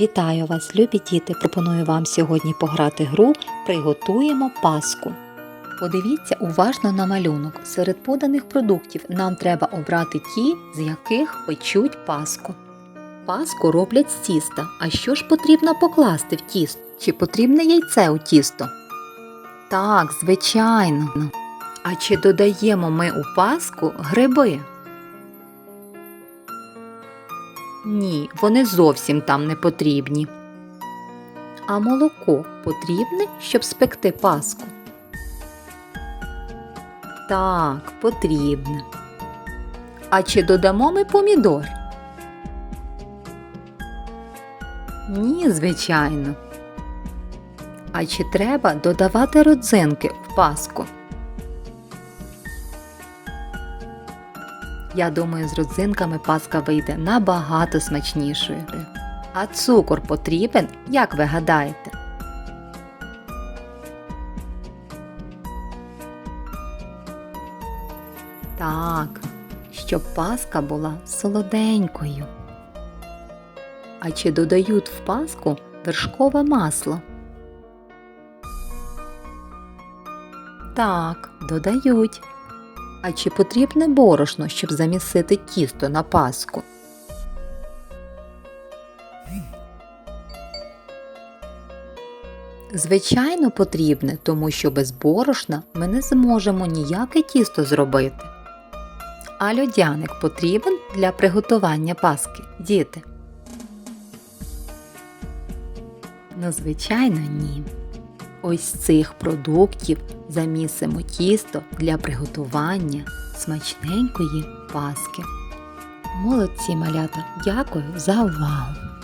Вітаю вас, любі діти! Пропоную вам сьогодні пограти гру Приготуємо паску. Подивіться уважно на малюнок. Серед поданих продуктів нам треба обрати ті, з яких печуть паску. Паску роблять з тіста. А що ж потрібно покласти в тісто? Чи потрібне яйце у тісто? Так, звичайно. А чи додаємо ми у паску гриби? Ні, вони зовсім там не потрібні. А молоко потрібне, щоб спекти паску? Так, потрібне. А чи додамо ми помідор? Ні, звичайно. А чи треба додавати родзинки в паску? Я думаю, з родзинками паска вийде набагато смачнішою. А цукор потрібен, як ви гадаєте? Так, щоб паска була солоденькою. А чи додають в паску вершкове масло? Так, додають. А чи потрібне борошно, щоб замісити тісто на паску? Звичайно, потрібне, тому що без борошна ми не зможемо ніяке тісто зробити. А льодяник потрібен для приготування паски, діти? Ну, звичайно, ні. Ось цих продуктів замісимо тісто для приготування смачненької паски. Молодці малята, дякую за увагу!